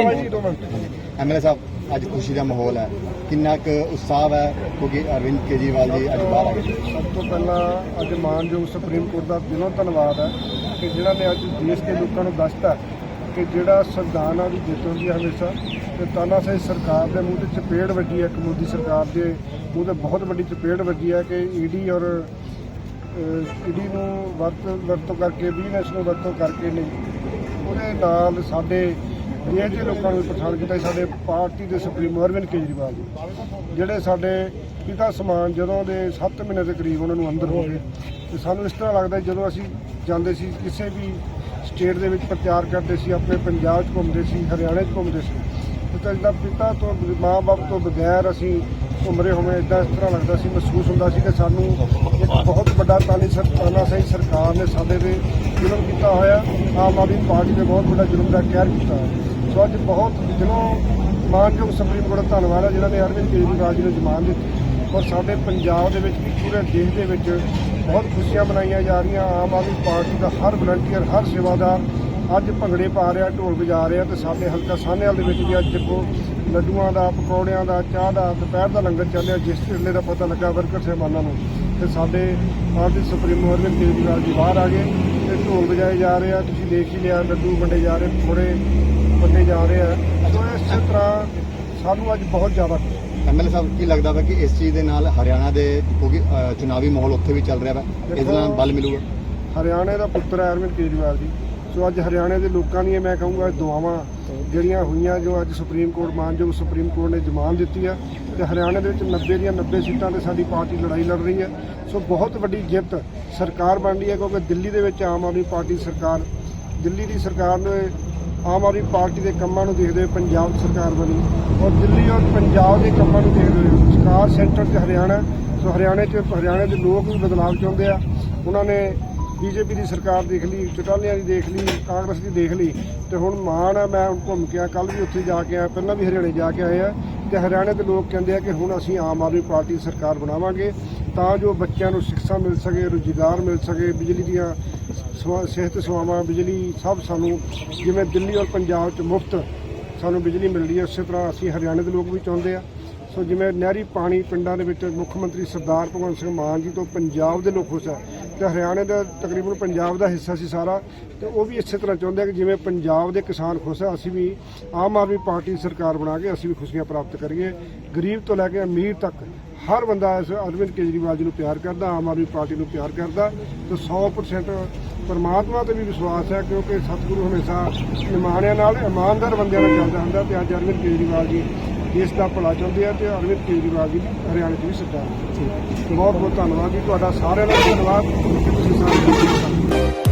MLA ਸਾਹਿਬ ਅੱਜ ਖੁਸ਼ੀ ਦਾ ਮਾਹੌਲ ਹੈ। ਕਿੰਨਾ ਕੁ ਉਤਸ਼ਾਹ ਹੈ ਕਿਉਂਕਿ ਅਰਵਿੰਦ ਕੇਜਰੀਵਾਲ ਜੀ ਅੱਜ ਬਾਹਰ ਆ ਗਏ ਸਭ ਤੋਂ ਪਹਿਲਾਂ ਅੱਜ ਮਾਨਯੋਗ ਸੁਪਰੀਮ ਕੋਰਟ ਦਾ ਦਿਲੋਂ ਧੰਨਵਾਦ ਹੈ ਕਿ ਜਿਹੜਾ ਨੇ ਅੱਜ ਦੇਸ਼ ਦੇ ਲੋਕਾਂ ਨੂੰ ਦੱਸਤਾ ਕਿ ਜਿਹੜਾ ਸੰਵਿਧਾਨ ਆ ਉਹਦੀ ਜਿੱਤ ਹੁੰਦੀ ਹੈ ਹਮੇਸ਼ਾ। ਤੇ ਤਾਨਾਸ਼ਾਹੀ ਸਰਕਾਰ ਦੇ ਮੂੰਹ ਤੇ ਚਪੇੜ ਵੱਜੀ ਹੈ ਇੱਕ ਮੋਦੀ ਸਰਕਾਰ ਦੇ ਮੂੰਹ ਤੇ ਬਹੁਤ ਵੱਡੀ ਚਪੇੜ ਵੱਜੀ ਹੈ ਕਿ ਈਡੀ ਔਰ ਈਡੀ ਨੂੰ ਵਰਤ ਵਰਤੋਂ ਕਰਕੇ ਬਿਜ਼ਨਸ ਨੂੰ ਵਰਤੋਂ ਕਰਕੇ ਨਹੀਂ। ਉਹਦੇ ਨਾਲ ਸਾਡੇ ਜੇ ਦੇ ਲੋਕਾਂ ਨੂੰ ਵੀ ਪਰੇਸ਼ਾਨ ਕੀਤਾ ਸੀ, ਸਾਡੇ ਪਾਰਟੀ ਦੇ ਸੁਪਰੀਮੋ ਅਰਵਿੰਦ ਕੇਜਰੀਵਾਲ ਜੀ ਜਿਹੜੇ ਸਾਡੇ ਪਿਤਾ ਸਮਾਨ ਜਦੋਂ ਦੇ 7 ਮਹੀਨੇ ਦੇ ਕਰੀਬ ਉਹਨਾਂ ਨੂੰ ਅੰਦਰ ਹੋ ਗਏ ਤੇ ਸਾਨੂੰ ਇਸ ਤਰ੍ਹਾਂ ਲੱਗਦਾ ਜਦੋਂ ਅਸੀਂ ਜਾਂਦੇ ਸੀ ਕਿਸੇ ਵੀ ਸਟੇਟ ਦੇ ਵਿੱਚ ਪ੍ਰਚਾਰ ਕਰਦੇ ਸੀ ਆਪਣੇ ਪੰਜਾਬ 'ਚ ਘੁੰਮਦੇ ਸੀ ਹਰਿਆਣੇ 'ਚ ਘੁੰਮਦੇ ਸੀ ਤੇ ਤਾਂ ਜਿੱਦਾਂ ਪਿਤਾ ਤੋਂ ਮਾਂ-ਬਾਪ ਤੋਂ ਬਗੈਰ ਅਸੀਂ ਉਮਰੇ ਹੋਵੇ ਹੋਵੇਂ ਇਦਾਂ ਇਸ ਤਰ੍ਹਾਂ ਲੱਗਦਾ ਸੀ, ਮਹਿਸੂਸ ਹੁੰਦਾ ਸੀ ਕਿ ਸਾਨੂੰ ਇੱਕ ਬਹੁਤ ਵੱਡਾ ਤਾਨੀ ਸਰਕਾਰਾਂ ਸਹੀ ਸਰਕਾਰ ਨੇ ਸਾਡੇ ਤੇ ਜ਼ੁਲਮ ਕੀਤਾ ਹੋਇਆ, ਆਮ ਆਦਮੀ ਪਾਰਟੀ ਨੇ ਬਹੁਤ ਵੱਡਾ ਜ਼ੁਲਮ ਦਾ ਕਹਿਰ ਕੀਤਾ ਹੋਇਆ। ਸੋ ਅੱਜ ਬਹੁਤ ਦਿਲੋਂ ਮਾਨਯੋਗ ਸੁਪਰੀਮ ਕੋਰਟ ਦਾ ਧੰਨਵਾਦ ਹੈ, ਜਿਨ੍ਹਾਂ ਨੇ ਅਰਵਿੰਦ ਕੇਜਰੀਵਾਲ ਜੀ ਨੂੰ ਜ਼ਮਾਨ ਦਿੱਤੀ ਔਰ ਸਾਡੇ ਪੰਜਾਬ ਦੇ ਵਿੱਚ ਵੀ ਪੂਰੇ ਦੇਸ਼ ਦੇ ਵਿੱਚ ਬਹੁਤ ਖੁਸ਼ੀਆਂ ਮਨਾਈਆਂ ਜਾ ਰਹੀਆਂ ਆਮ ਆਦਮੀ ਪਾਰਟੀ ਦਾ ਹਰ ਵਲੰਟੀਅਰ ਹਰ ਸੇਵਾਦਾਰ ਅੱਜ ਭੰਗੜੇ ਪਾ ਰਿਹਾ, ਢੋਲ ਵਜਾ ਰਿਹਾ ਤੇ ਸਾਡੇ ਹਲਕਾ ਸਾਹਨੇਵਾਲ ਦੇ ਵਿੱਚ ਵੀ ਅੱਜ ਦੇਖੋ ਲੱਡੂਆਂ ਦਾ ਪਕੌੜਿਆਂ ਦਾ ਚਾਹ ਦਾ ਦੁਪਹਿਰ ਦਾ ਲੰਗਰ ਚੱਲਿਆ ਜਿਸ ਵੇਲੇ ਦਾ ਪਤਾ ਲੱਗਾ ਵਰਕਰ ਸਹਿਬਾਨਾਂ ਨੂੰ। ਤੇ ਸਾਡੇ ਪਾਰਟੀ ਸੁਪਰੀਮੋ ਅਰਵਿੰਦ ਕੇਜਰੀਵਾਲ ਜੀ ਬਾਹਰ ਆ ਗਏ ਤੇ ਢੋਲ ਵਜਾਏ ਜਾ ਰਹੇ ਆ। ਤੁਸੀਂ ਦੇਖ ਹੀ ਲਿਆ ਲੱਡੂ ਵੰਡੇ ਜਾ ਰਹੇ ਪਕੌੜੇ ਵੰਡੇ ਜਾ ਰਹੇ ਆ। ਸੋ ਇਸੇ ਤਰ੍ਹਾਂ ਸਾਨੂੰ ਅੱਜ ਬਹੁਤ ਜ਼ਿਆਦਾ। ਐਮਐਲਏ ਸਾਹਿਬ ਕੀ ਲੱਗਦਾ ਵਾ ਕਿ ਇਸ ਚੀਜ਼ ਦੇ ਨਾਲ ਹਰਿਆਣਾ ਦੇ ਕਿਉਂਕਿ ਅ, ਚੁਣਾਵੀ ਮਾਹੌਲ ਉੱਥੇ ਵੀ ਚੱਲ ਰਿਹਾ ਵਾ? ਇਸ ਨਾਲ ਬਲ ਮਿਲੂਗਾ? ਹਰਿਆਣੇ ਦਾ ਪੁੱਤਰ ਹੈ ਅਰਵਿੰਦ ਕੇਜਰੀਵਾਲ ਜੀ। ਸੋ ਅੱਜ ਹਰਿਆਣੇ ਦੇ ਲੋਕਾਂ ਦੀਆਂ ਮੈਂ ਕਹੂੰਗਾ ਦੁਆਵਾਂ ਜਿਹੜੀਆਂ ਹੋਈਆਂ ਜੋ ਅੱਜ ਸੁਪਰੀਮ ਕੋਰਟ ਮਾਨਯੋਗ ਸੁਪਰੀਮ ਕੋਰਟ ਨੇ ਜ਼ਮਾਨ ਦਿੱਤੀ ਆ ਤੇ ਹਰਿਆਣੇ ਦੇ ਵਿੱਚ 90 ਦੀਆਂ 90 ਸੀਟਾਂ ਤੇ ਸਾਡੀ ਪਾਰਟੀ ਲੜਾਈ ਲੜ ਰਹੀ ਹੈ ਸੋ ਬਹੁਤ ਵੱਡੀ ਜਿੱਤ ਸਰਕਾਰ ਬਣ ਰਹੀ ਹੈ ਕਿਉਂਕਿ ਦਿੱਲੀ ਦੇ ਵਿੱਚ ਆਮ ਆਦਮੀ ਪਾਰਟੀ ਸਰਕਾਰ, ਦਿੱਲੀ ਦੀ ਸਰਕਾਰ ਨੇ ਆਮ ਆਦਮੀ ਪਾਰਟੀ ਦੇ ਕੰਮਾਂ ਨੂੰ ਦੇਖਦੇ ਹੋਏ ਪੰਜਾਬ ਸਰਕਾਰ ਬਣੀ। ਔਰ ਦਿੱਲੀ ਔਰ ਪੰਜਾਬ ਦੇ ਕੰਮਾਂ ਨੂੰ ਦੇਖਦੇ ਹੋਏ ਸਰਕਾਰ ਸੈਂਟਰ 'ਚ ਹਰਿਆਣਾ, ਸੋ ਹਰਿਆਣੇ 'ਚ, ਹਰਿਆਣੇ ਦੇ ਲੋਕ ਵੀ ਬਦਲਾਅ ਚਾਹੁੰਦੇ ਆ। ਉਹਨਾਂ ਨੇ ਬੀਜੇਪੀ ਦੀ ਸਰਕਾਰ ਦੇਖ ਲਈ ਚਟਾਲਿਆਂ ਦੀ ਦੇਖ ਲਈ, ਕਾਂਗਰਸ ਦੀ ਦੇਖ ਲਈ, ਤੇ ਹੁਣ ਮਾਣ ਆ, ਮੈਂ ਹੁਣ ਘੁੰਮ ਕੇ ਆ ਕੱਲ ਵੀ ਉੱਥੇ ਜਾ ਕੇ ਆਇਆ, ਪਹਿਲਾਂ ਵੀ ਹਰਿਆਣੇ ਜਾ ਕੇ ਆਏ ਆ, ਤੇ ਹਰਿਆਣੇ ਦੇ ਲੋਕ ਕਹਿੰਦੇ ਆ ਕਿ ਹੁਣ ਅਸੀਂ ਆਮ ਆਦਮੀ ਪਾਰਟੀ ਦੀ ਸਰਕਾਰ ਬਣਾਵਾਂਗੇ, ਤਾਂ ਜੋ ਬੱਚਿਆਂ ਨੂੰ ਸਿੱਖਿਆ ਮਿਲ ਸਕੇ, ਰੁਜ਼ਗਾਰ ਮਿਲ ਸਕੇ, ਬਿਜਲੀ ਦੀਆਂ ਸਵਾ- ਸਿਹਤ ਸੇਵਾਵਾਂ, ਬਿਜਲੀ ਸਭ ਸਾਨੂੰ, ਜਿਵੇਂ ਦਿੱਲੀ ਔਰ ਪੰਜਾਬ 'ਚ ਮੁਫਤ ਸਾਨੂੰ ਬਿਜਲੀ ਮਿਲ ਰਹੀ ਹੈ, ਉਸੇ ਤਰ੍ਹਾਂ ਅਸੀਂ ਹਰਿਆਣੇ ਦੇ ਲੋਕ ਵੀ ਚਾਹੁੰਦੇ ਆ। ਸੋ ਜਿਵੇਂ ਨਹਿਰੀ ਪਾਣੀ ਪਿੰਡਾਂ ਦੇ ਵਿੱਚ ਮੁੱਖ ਮੰਤਰੀ ਸਰਦਾਰ ਭਗਵੰਤ ਸਿੰਘ ਮਾਨ ਜੀ ਤੋਂ ਪੰਜਾਬ ਦੇ ਲੋਕ ਖੁਸ਼ ਹੈ ਤੇ ਹਰਿਆਣੇ ਦਾ ਤਕਰੀਬਨ ਪੰਜਾਬ ਦਾ ਹਿੱਸਾ ਸੀ ਸਾਰਾ ਤੇ ਉਹ ਵੀ ਇਸੇ ਤਰ੍ਹਾਂ ਚਾਹੁੰਦੇ ਆ ਕਿ ਜਿਵੇਂ ਪੰਜਾਬ ਦੇ ਕਿਸਾਨ ਖੁਸ਼ ਹੈ ਅਸੀਂ ਵੀ ਆਮ ਆਦਮੀ ਪਾਰਟੀ ਸਰਕਾਰ ਬਣਾ ਕੇ ਅਸੀਂ ਵੀ ਖੁਸ਼ੀਆਂ ਪ੍ਰਾਪਤ ਕਰੀਏ। ਗਰੀਬ ਤੋਂ ਲੈ ਕੇ ਅਮੀਰ ਤੱਕ ਹਰ ਬੰਦਾ ਇਸ ਅਰਵਿੰਦ ਕੇਜਰੀਵਾਲ ਜੀ ਨੂੰ ਪਿਆਰ ਕਰਦਾ, ਆਮ ਆਦਮੀ ਪਾਰਟੀ ਨੂੰ ਪਿਆਰ ਕਰਦਾ ਤੇ 100% ਪਰਮਾਤਮਾ ਤੇ ਵੀ ਵਿਸ਼ਵਾਸ ਹੈ ਕਿਉਂਕਿ ਸਤਿਗੁਰੂ ਹਮੇਸ਼ਾ ਇਮਾਨਿਆਂ ਨਾਲ, ਇਮਾਨਦਾਰ ਬੰਦਿਆਂ ਨਾਲ ਚੱਲਦਾ ਹੁੰਦਾ ਤੇ ਅੱਜ ਅਰਵਿੰਦ ਕੇਜਰੀਵਾਲ ਜੀ ਦੇਸ਼ ਦਾ ਭਲਾ ਚਾਹੁੰਦੇ ਆ ਤੇ ਅਰਵਿੰਦ ਕੇਜਰੀਵਾਲ ਜੀ ਦੀ ਹਰਿਆਣੇ 'ਚ ਵੀ ਸਰਕਾਰ ਬਹੁਤ ਬਹੁਤ ਧੰਨਵਾਦ ਜੀ। ਤੁਹਾਡਾ ਸਾਰਿਆਂ ਦਾ ਧੰਨਵਾਦ। ਕਿ ਤੁਸੀਂ ਸਾਰੇ